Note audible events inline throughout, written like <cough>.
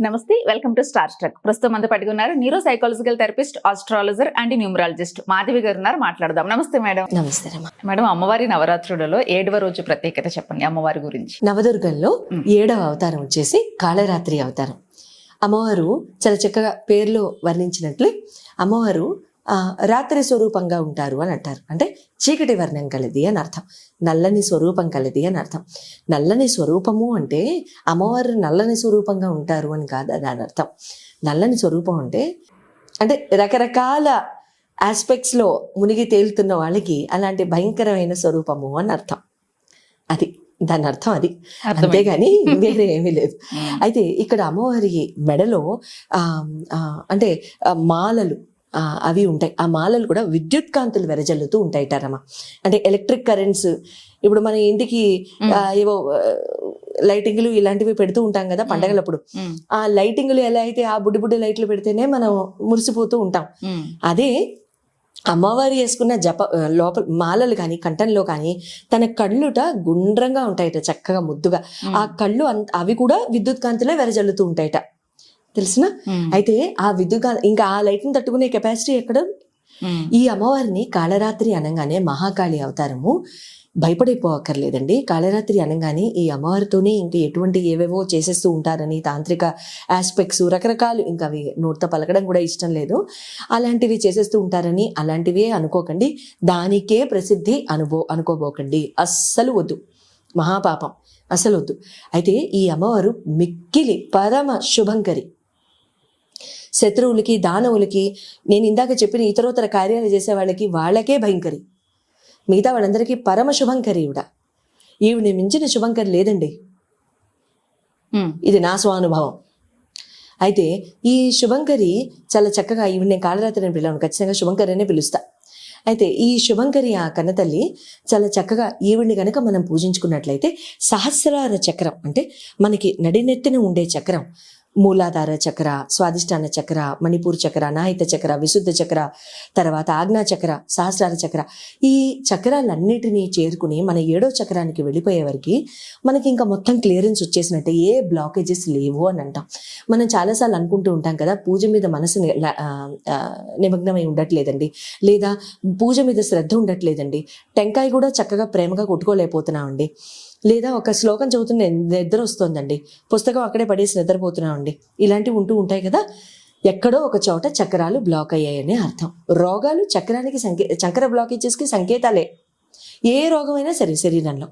నమస్తే welcome to star struck. ప్రస్తుతం అంతా పట్టుకున్నారు neuro psychological therapist astrologer and numerologist Madhavi garu ఉన్నారు మాట్లాడదాం. నమస్తే మేడం. నమస్తే మేడం అమ్మవారి నవరాత్రులలో ఏడవ రోజు ప్రత్యేకత చెప్పండి అమ్మవారి గురించి. నవదుర్గంలో. ఏడవ అవతారం వచ్చేసి కాళరాత్రి అవతారం. అమ్మవారు చాలా చక్కగా పేర్లో వర్ణించినట్లు అమ్మవారు రాత్రి స్వరూపంగా ఉంటారు అని అంటారు. అంటే చీకటి వర్ణం కలది అని అర్థం. నల్లని స్వరూపం కలది అని అర్థం. నల్లని స్వరూపము అంటే అమ్మవారు నల్లని స్వరూపంగా ఉంటారు అని కాదు దాని అర్థం. నల్లని స్వరూపం అంటే అంటే రకరకాల ఆస్పెక్ట్స్లో మునిగి తేలుతున్న వాళ్ళకి అలాంటి భయంకరమైన స్వరూపము అని అర్థం. అది దాని అర్థం అది. అంతేగాని వేరే ఏమీ <laughs> లేదు. అయితే ఇక్కడ అమ్మవారి మెడలో అంటే మాలలు అవి ఉంటాయి. ఆ మాలలు కూడా విద్యుత్ కాంతులు వెరజల్లుతూ ఉంటాయిటారమ్మ అంటే ఎలక్ట్రిక్ కరెంట్స్ ఇప్పుడు మన ఇంటికి ఏవో లైటింగ్లు ఇలాంటివి పెడుతూ ఉంటాం కదా పండగలప్పుడు. ఆ లైటింగ్లు ఎలా అయితే ఆ బుడ్డి బుడ్డి లైట్లు పెడితేనే మనం మురిసిపోతూ ఉంటాం. అదే అమ్మవారి వేసుకున్న జప లోపల మాలలు కానీ కంఠంలో కానీ తన కళ్ళుట గుండ్రంగా ఉంటాయట చక్కగా ముద్దుగా. ఆ కళ్ళు అవి కూడా విద్యుత్ కాంతిలో వెరజల్లుతూ ఉంటాయట. తెలిసిన. అయితే ఆ విద్యుత్ ఇంకా ఆ లైట్ని తట్టుకునే కెపాసిటీ ఎక్కడ. ఈ అమ్మవారిని కాళరాత్రి అనగానే మహాకాళి అవతారము. భయపడిపోక్కర్లేదండి కాళరాత్రి అనగానే ఈ అమ్మవారితోనే ఇంక ఎటువంటి ఏవేవో చేసేస్తూ ఉంటారని తాంత్రిక ఆస్పెక్ట్స్ రకరకాలు ఇంకా అవి నోటితో పలకడం కూడా ఇష్టం లేదు. అలాంటివి చేసేస్తూ ఉంటారని అలాంటివే అనుకోకండి. దానికే ప్రసిద్ధి అనుభో అనుకోబోకండి. అస్సలు వద్దు. మహాపాపం. అసలు వద్దు. అయితే ఈ అమ్మవారు మిక్కిలి పరమ శుభంకరి. శత్రువులకి దానవులకి నేను ఇందాక చెప్పిన ఇతరోతర కార్యాలు చేసే వాళ్ళకి వాళ్ళకే భయంకరి. మిగతా వాళ్ళందరికీ పరమ శుభంకరి ఈవిడ. ఈవిని మించిన శుభంకరి లేదండి. ఇది నా స్వానుభవం. అయితే ఈ శుభంకరి చాలా చక్కగా ఈవిడ నేను కాళరాత్రి అని పిలవను. ఖచ్చితంగా శుభంకరి అనే పిలుస్తా. అయితే ఈ శుభంకరి ఆ కన్నతల్లి చాలా చక్కగా ఈవిడిని కనుక మనం పూజించుకున్నట్లయితే సహస్రార చక్రం అంటే మనకి నడినెత్తిన ఉండే చక్రం. మూలాధార చక్ర స్వాదిష్టాన చక్ర మణిపూర్ చక్ర నాహిత చక్ర విశుద్ధ చక్ర తర్వాత ఆజ్ఞా చక్ర సహస్రార చక్ర. ఈ చక్రాలన్నిటినీ చేరుకుని మన ఏడో చక్రానికి వెళ్ళిపోయేవరకు మనకి ఇంకా మొత్తం క్లియరెన్స్ వచ్చేసినట్టే ఏ బ్లాకేజెస్ లేవు అని అంటాం. మనం చాలాసార్లు అనుకుంటూ ఉంటాం కదా పూజ మీద మనసు నిమగ్నమై ఉండట్లేదండి. లేదా పూజ మీద శ్రద్ధ ఉండట్లేదండి. టెంకాయ కూడా చక్కగా ప్రేమగా కొట్టుకోలేకపోతున్నామండి. లేదా ఒక శ్లోకం చదువుతున్న నిద్ర వస్తుందండి. పుస్తకం అక్కడే పడేసి నిద్రపోతున్నామండి. ఇలాంటివి ఉంటూ ఉంటాయి కదా ఎక్కడో ఒక చోట చక్రాలు బ్లాక్ అయ్యాయనే అర్థం. రోగాలు చక్రానికి సంకే చక్ర బ్లాకేజెస్కి సంకేతాలే. ఏ రోగమైనా సరే శరీరంలో.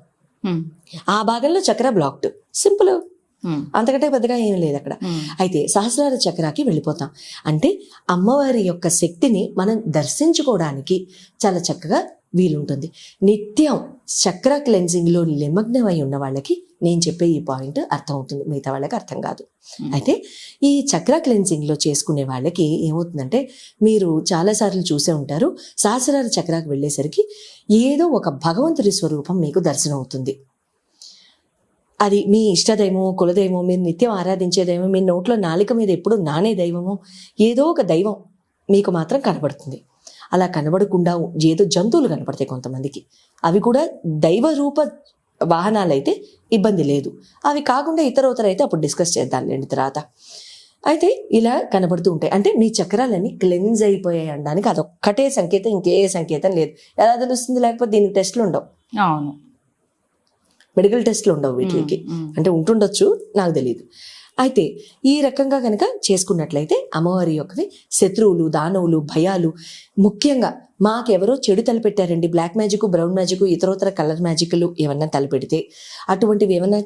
ఆ భాగంలో చక్ర బ్లాక్డ్ సింపుల్. అంతకంటే పెద్దగా ఏం లేదు అక్కడ. అయితే సహస్రార చక్రాకి వెళ్ళిపోతాం. అంటే అమ్మవారి యొక్క శక్తిని మనం దర్శించుకోవడానికి చాలా చక్కగా వీలుంటుంది. నిత్యం చక్ర క్లెన్జింగ్లో నిమగ్నమై ఉన్న వాళ్ళకి నేను చెప్పే ఈ పాయింట్ అర్థమవుతుంది. మిగతా వాళ్ళకి అర్థం కాదు. అయితే ఈ చక్ర క్లెన్జింగ్లో చేసుకునే వాళ్ళకి ఏమవుతుందంటే మీరు చాలాసార్లు చూసే ఉంటారు. సహస్రార చక్రాకి వెళ్ళేసరికి ఏదో ఒక భగవంతుడి స్వరూపం మీకు దర్శనం అవుతుంది అది మీ ఇష్టదైవమో కులదైవమో మీరు నిత్యం ఆరాధించే దైవం మీ నోట్లో నాలిక మీద ఎప్పుడు నానే దైవమో ఏదో ఒక దైవం మీకు మాత్రం కనబడుతుంది. అలా కనబడకుండా ఏదో జంతువులు కనపడతాయి కొంతమందికి. అవి కూడా దైవ రూప వాహనాలు అయితే ఇబ్బంది లేదు. అవి కాకుండా ఇతరోతర అయితే అప్పుడు డిస్కస్ చేద్దాంలేండి తర్వాత. అయితే ఇలా కనబడుతూ ఉంటాయి. అంటే మీ చక్రాలన్నీ క్లెన్స్ అయిపోయాయి అనడానికి అదొక్కటే సంకేతం ఇంకే సంకేతం లేదు. ఎలా తెలుస్తుంది? లేకపోతే దీనికి టెస్ట్లు ఉండవు. అవును. మెడికల్ టెస్ట్లు ఉండవు వీటికి. అంటే ఉంటుండొచ్చు నాకు తెలియదు అయితే ఈ రకంగా కనుక చేసుకున్నట్లయితే అమ్మవారి యొక్కవి శత్రువులు దానవులు భయాలు ముఖ్యంగా మాకెవరో చెడు తలపెట్టారండి. బ్లాక్ మ్యాజిక్ బ్రౌన్ మ్యాజిక్ ఇతరోతర కలర్ మ్యాజిక్లు ఏమన్నా తలపెడితే అటువంటివి ఏమైనా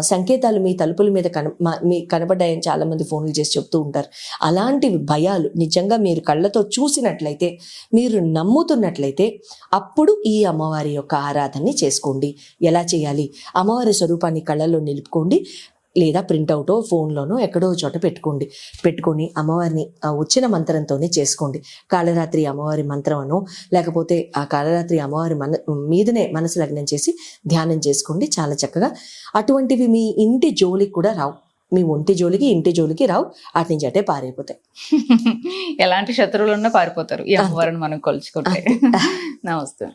సంకేతాలు మీ తలుపుల మీద కన మీ కనబడ్డాయని చాలామంది ఫోన్లు చేసి చెప్తూ ఉంటారు. అలాంటివి భయాలు నిజంగా మీరు కళ్ళతో చూసినట్లయితే మీరు నమ్ముతున్నట్లయితే అప్పుడు ఈ అమ్మవారి యొక్క ఆరాధనని చేసుకోండి. ఎలా చేయాలి? అమ్మవారి స్వరూపాన్ని కళ్ళల్లో నిలుపుకోండి. లేదా ప్రింటౌటో ఫోన్లోనో ఎక్కడో చోట పెట్టుకోండి. పెట్టుకొని అమ్మవారిని వచ్చిన మంత్రంతోనే చేసుకోండి. కాళరాత్రి అమ్మవారి మంత్రం అనో లేకపోతే ఆ కాళరాత్రి అమ్మవారి మన మీదనే మనసు లగ్నం చేసి ధ్యానం చేసుకోండి. చాలా చక్కగా. అటువంటివి మీ ఇంటి జోలికి కూడా రావు. మీ ఒంటి జోలికి ఇంటి జోలికి రావు. అటు నుంచి అటే పారైపోతాయి. <laughs> ఎలాంటి శత్రువులు ఉన్నా పారిపోతారు. ఈ అమ్మవారిని మనం కొలుచుకుంటే. <laughs> నమస్తే.